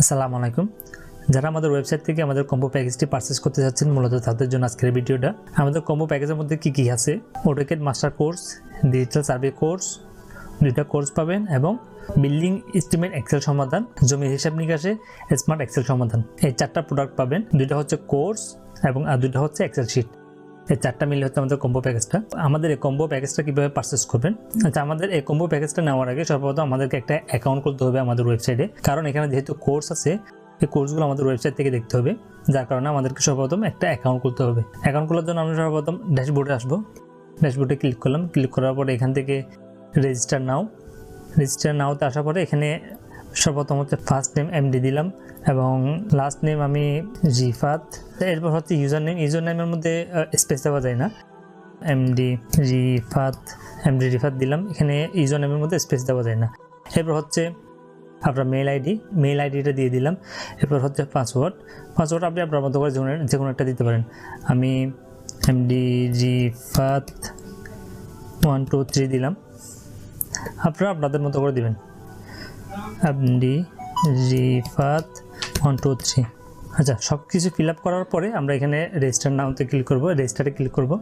আসসালামু আলাইকুম। যারা আমাদের ওয়েবসাইট থেকে আমাদের কম্বো প্যাকেজটি পারচেস করতে যাচ্ছেন, মূলত তাদের জন্য আজকের ভিডিওটা। আমাদের কম্বো প্যাকেজের মধ্যে কি কি আছে? AutoCAD master course digital survey course দুইটা কোর্স পাবেন এবং বিল্ডিং এস্টিমেট এক্সেল সমাধান, জমি হিসাব নিকাশে স্মার্ট এক্সেল সমাধান। এই চারটা প্রোডাক্ট পাবেন, দুইটা হচ্ছে কোর্স এবং আর দুইটা হচ্ছে এক্সেল শিট এই চারটা মিলে হচ্ছে আমাদের কম্বো প্যাকেজটা আমাদের এই কম্বো প্যাকেজটা কীভাবে পারচেস করবেন? আচ্ছা আমাদের এই কম্বো প্যাকেজটা নেওয়ার আগে সর্বপ্রথম আমাদেরকে একটা অ্যাকাউন্ট করতে হবে আমাদের ওয়েবসাইটে কারণ এখানে যেহেতু কোর্স আছে, এই কোর্সগুলো আমাদের ওয়েবসাইট থেকে দেখতে হবে। যার কারণে আমাদেরকে সর্বপ্রথম একটা অ্যাকাউন্ট করতে হবে। অ্যাকাউন্ট খোলার জন্য আমরা সর্বপ্রথম ড্যাশবোর্ডে আসব। ড্যাশবোর্ডে ক্লিক করলাম। ক্লিক করার পরে এখান থেকে রেজিস্টার নাও রেজিস্টার নাওতে আসার পরে এখানে সর্বপ্রথম হচ্ছে ফার্স্ট নেম এমডি দিলাম এবং লাস্ট নেম আমি জিফাত। এরপর হচ্ছে ইউজার নেম ইউজার নেমের মধ্যে স্পেস দেওয়া যায় না। এমডি রিফাত এমডি রিফাত দিলাম। এখানে ইউজার নেমের মধ্যে স্পেস দেওয়া যায় না। এরপর হচ্ছে আপনার মেল আইডি মেল আইডিটা দিয়ে দিলাম। এরপর হচ্ছে পাসওয়ার্ড পাসওয়ার্ড আপনি আপনার মতো করে যে কোনো একটা দিতে পারেন। আমি MD Rifat one two three দিলাম। আপনারা আপনাদের মতো করে দিবেন। MD Rifat one two three আচ্ছা সব কিছু ফিল আপ করার পরে আমরা এখানে রেজিস্টার নামতে ক্লিক করব। রেজিস্টারে ক্লিক করব।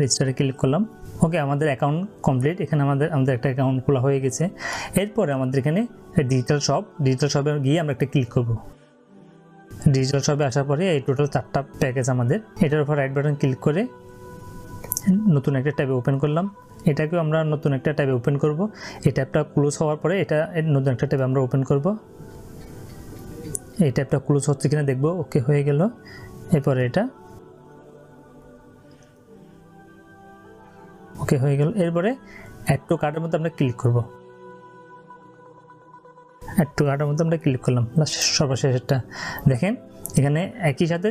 রেজিস্টারে ক্লিক করলাম। ওকে আমাদের অ্যাকাউন্ট কমপ্লিট এখানে আমাদের আমাদের একটা অ্যাকাউন্ট খোলা হয়ে গেছে। এরপরে আমাদের এখানে ডিজিটাল শপ ডিজিটাল শপে গিয়ে আমরা একটা ক্লিক করব। ডিজিটাল শপে আসার পরে এই টোটাল চারটা প্যাকেজ আমাদের। এটার উপর রাইট বাটন ক্লিক করে নতুন একটা ট্যাবে ওপেন করলাম। এটাকেও আমরা নতুন একটা ট্যাবে ওপেন করব। এই ট্যাবটা ক্লোজ হওয়ার পরে এটা নতুন একটা ট্যাবে আমরা ওপেন করব। এই ট্যাবটা ক্লোজ হচ্ছে কিনা দেখব ওকে হয়ে গেল। এরপরে এটা। ওকে হয়ে গেল। এরপরে অ্যাড টু কার্ডের মধ্যে আমরা ক্লিক করব। অ্যাড টু কার্ডের মধ্যে আমরা ক্লিক করলাম। লাস্ট সর্বশেষটা দেখেন, এখানে একই সাথে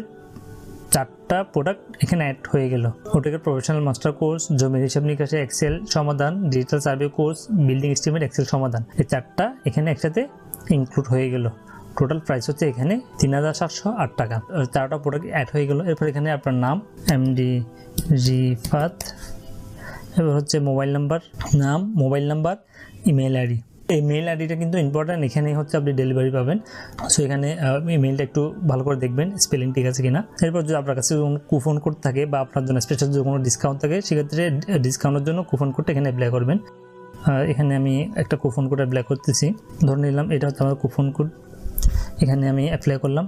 চারটা প্রোডাক্ট এখানে অ্যাড হয়ে গেল। ওটাকে প্রফেশনাল মাস্টার কোর্স জমির হিসাব নিকাশে এক্সেল সমাধান digital survey course building estimate Excel সমাধান। এই চারটা এখানে একসাথে ইনক্লুড হয়ে গেল। টোটাল প্রাইস হচ্ছে এখানে তিন হাজার সাতশো আট টাকা। চারটা প্রোডাক্ট অ্যাড হয়ে গেল। এরপর এখানে আপনার নাম এমডি রিফাত এবার হচ্ছে মোবাইল নাম্বার নাম মোবাইল নাম্বার ইমেল আইডি এই মেইল আইডিটা কিন্তু ইম্পর্ট্যান্ট এখানেই হচ্ছে আপনি ডেলিভারি পাবেন। সো এখানে মেইলটা একটু ভালো করে দেখবেন স্পেলিং ঠিক আছে কিনা। এরপর যদি আপনার কাছে কোনো কুপন কোড থাকে বা আপনার জন্য স্পেশাল যদি কোনো ডিসকাউন্ট থাকে, সেক্ষেত্রে ডিসকাউন্টের জন্য কুপন কোডটা এখানে অ্যাপ্লাই করবেন। এখানে আমি একটা কুপন কোড অ্যাপ্লাই করতেছি। ধরে নিলাম এটা হচ্ছে আমার কুপন কোড এখানে আমি অ্যাপ্লাই করলাম।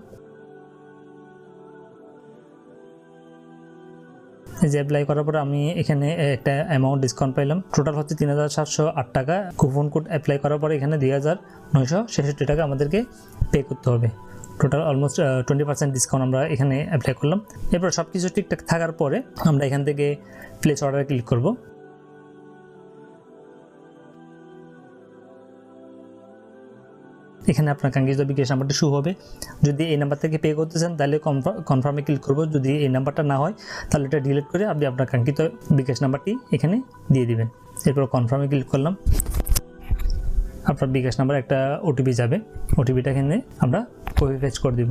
যে অ্যাপ্লাই করার পর আমি এখানে একটা অ্যামাউন্ট ডিসকাউন্ট পাইলাম। টোটাল হচ্ছে তিন হাজার সাতশো আট টাকা। কুপন কোড অ্যাপ্লাই করার পরে এখানে দুই হাজার নয়শো ছেষট্টি টাকা আমাদেরকে পে করতে হবে। Total almost twenty percent discount আমরা এখানে অ্যাপ্লাই করলাম। এরপর সব কিছু ঠিকঠাক থাকার পরে আমরা এখান থেকে প্লেস অর্ডারে ক্লিক করব। এখানে আপনার কাঙ্ক্ষিত বিকাশ নাম্বারটা শু হবে। যদি এই নাম্বার থেকে পে করতে চান, তাহলে কনফার্মে ক্লিক করব। যদি এই নাম্বারটা না হয়, তাহলে এটা ডিলিট করে আপনি আপনার কাঙ্ক্ষিত বিকাশ নাম্বারটি এখানে দিয়ে দিবেন। এরপর কনফার্মে ক্লিক করলাম। আপনার বিকাশ নাম্বার একটা ওটিপি যাবে। ওটিপিটা এখানে আমরা কপি পেস্ট করে দিব।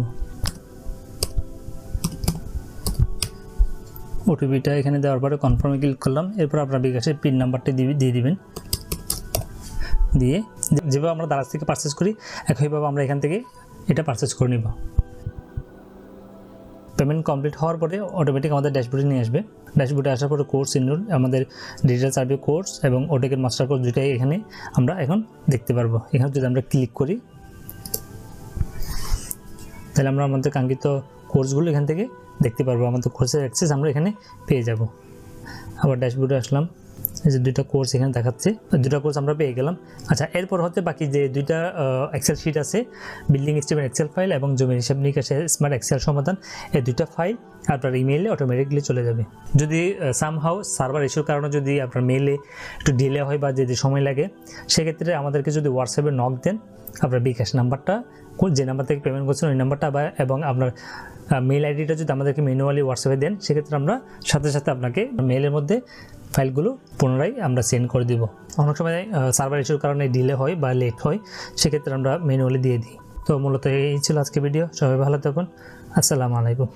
ওটিপিটা এখানে দেওয়ার পরে কনফার্মে ক্লিক করলাম। এরপর আপনার বিকাশের পিন নাম্বারটি দিয়ে দিয়ে দিবেন। দিয়ে যেভাবে আমরা দারাজ থেকে পারচেস করি, একইভাবে আমরা এখান থেকে এটা পারচেস করে নিব। পেমেন্ট কমপ্লিট হওয়ার পরে অটোমেটিক আমাদের ড্যাশবোর্ডে নিয়ে আসবে। ড্যাশবোর্ডে আসার পরে কোর্স ইনরোল আমাদের ডিজিটাল সার্ভে কোর্স এবং ওটেকের মাস্টার কোর্স দুটাই এখানে আমরা এখন দেখতে পারব। এখানে যদি আমরা ক্লিক করি, তাহলে আমরা আমাদের কাঙ্ক্ষিত কোর্সগুলো এখান থেকে দেখতে পারব। আমাদের কোর্সের অ্যাক্সেস আমরা এখানে পেয়ে যাব। আবার ড্যাশবোর্ডে আসলাম। যে দুইটা কোর্স এখানে দেখাচ্ছে দুইটা কোর্স আমরা পেয়ে গেলাম। আচ্ছা এরপর হচ্ছে বাকি যে দুইটা এক্সেল শিট আছে বিল্ডিং স্টিমের এক্সেল ফাইল এবং জমির হিসাব নিকাশে স্মার্ট এক্সেল সমাধান, এই দুইটা ফাইল আপনার ইমেইলে অটোমেটিকলি চলে যাবে। যদি সামহাও সার্ভার ইস্যুর কারণে যদি আপনার মেইলে একটু ডিলে হয় বা যদি সময় লাগে, সেক্ষেত্রে আমাদেরকে যদি হোয়াটসঅ্যাপে নক দেন, আপনার বিকাশ নাম্বারটা যে নাম্বার থেকে পেমেন্ট করছেন ওই নাম্বারটা বা এবং আপনার মেল আইডিটা যদি আমাদেরকে ম্যানুয়ালি হোয়াটসঅ্যাপে দেন, সেক্ষেত্রে আমরা সাথে সাথে আপনাকে মেলের মধ্যে ফাইলগুলো পুনরায় আমরা সেন্ড করে দিব। অনেক সময় সার্ভার ইস্যুর কারণে ডিলে হয় বা লেট হয়, সেক্ষেত্রে আমরা ম্যানুয়ালি দিয়ে দিই। তো মূলত এই ছিল আজকে ভিডিও সবাই ভালো থাকুন। আসসালামু আলাইকুম।